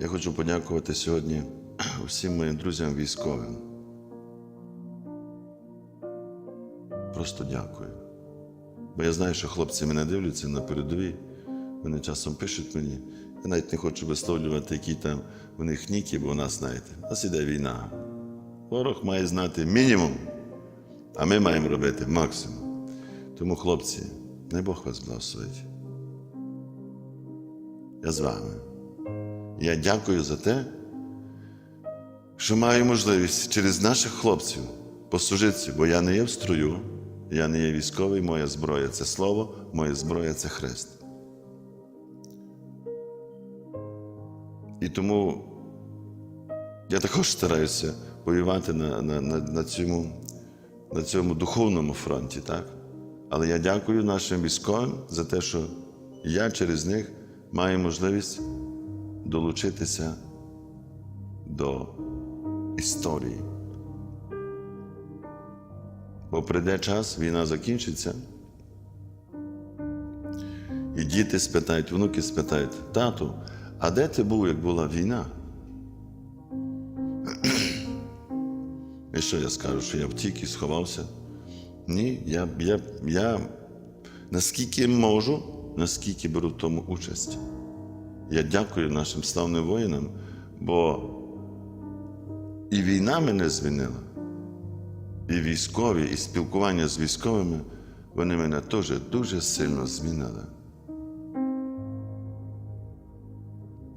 Я хочу подякувати сьогодні усім моїм друзям військовим. Просто дякую. Бо я знаю, що хлопці мене дивляться на передовій. Вони часом пишуть мені. Я навіть не хочу висловлювати, які там у них ніки, бо у нас, знаєте, у нас іде війна. Ворог має знати мінімум, а ми маємо робити максимум. Тому, хлопці, не Бог вас благословить. Я з вами. Я дякую за те, що маю можливість через наших хлопців послужитися, бо я не є в строю, я не є військовий, моя зброя це слово, моя зброя це хрест. І тому я також стараюся воювати на, на, на, на, цьому, на цьому духовному фронті, так? Але я дякую нашим військовим за те, що я через них маю можливість долучитися до історії. Бо прийде час, війна закінчиться, і діти спитають, внуки спитають, тату, а де ти був, як була війна? І що я скажу, що я втік і сховався? Ні, я, я, я наскільки можу, наскільки беру в тому участь. Я дякую нашим славним воїнам, бо і війна мене змінила, і військові, і спілкування з військовими, вони мене теж дуже сильно змінили.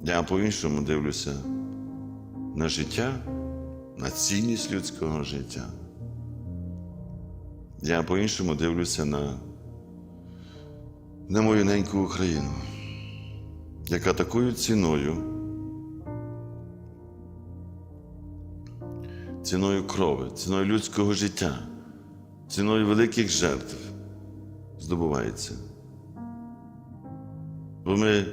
Я по-іншому дивлюся на життя, на цінність людського життя. Я по-іншому дивлюся на, на мою неньку Україну, яка такою ціною, ціною крови, ціною людського життя, ціною великих жертв здобувається. Бо ми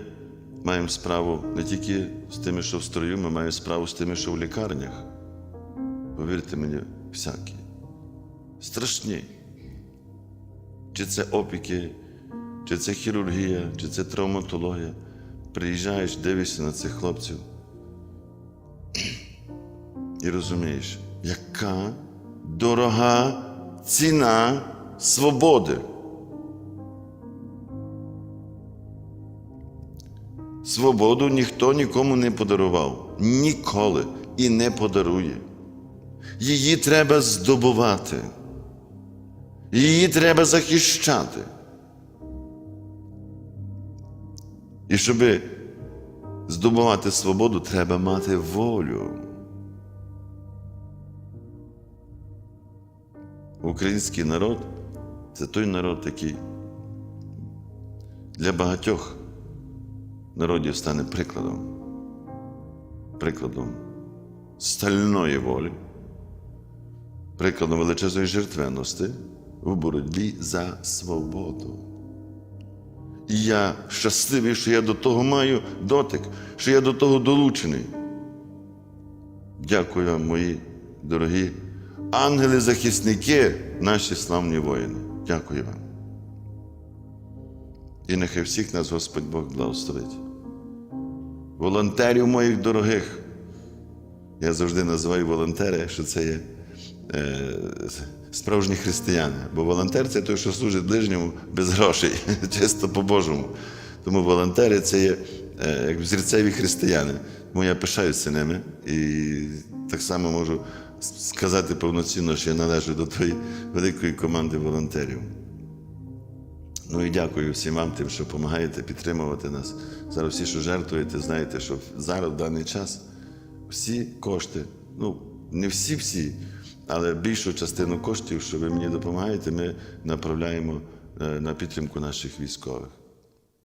маємо справу не тільки з тими, що в строю, ми маємо справу з тими, що в лікарнях. Повірте мені, всякі. Страшні. Чи це опіки, чи це хірургія, чи це травматологія. Приїжджаєш, дивишся на цих хлопців і розумієш, яка дорога ціна свободи. Свободу ніхто нікому не подарував. Ніколи і не подарує. Її треба здобувати. Її треба захищати. І щоб здобувати свободу, треба мати волю. Український народ це той народ, який для багатьох народів стане прикладом, прикладом стальної волі, прикладом величезної жертвенності в боротьбі за свободу. І я щасливий, що я до того маю дотик, що я до того долучений. Дякую вам, мої дорогі ангели-захисники, наші славні воїни. Дякую вам. І нехай всіх нас Господь Бог благословить. Волонтерів моїх дорогих. Я завжди називаю волонтери, що це є справжні християни. Бо волонтер це той, що служить ближньому без грошей, чисто по-божому. Тому волонтери це є е, як взірцеві християни. Тому я пишаюся ними і так само можу сказати повноцінно, що я належу до тої великої команди волонтерів. Ну і дякую всім вам, тим, що допомагаєте підтримувати нас. Зараз всі, що жертвуєте, знаєте, що зараз в даний час всі кошти, ну не всі-всі, але більшу частину коштів, що ви мені допомагаєте, ми направляємо е, на підтримку наших військових.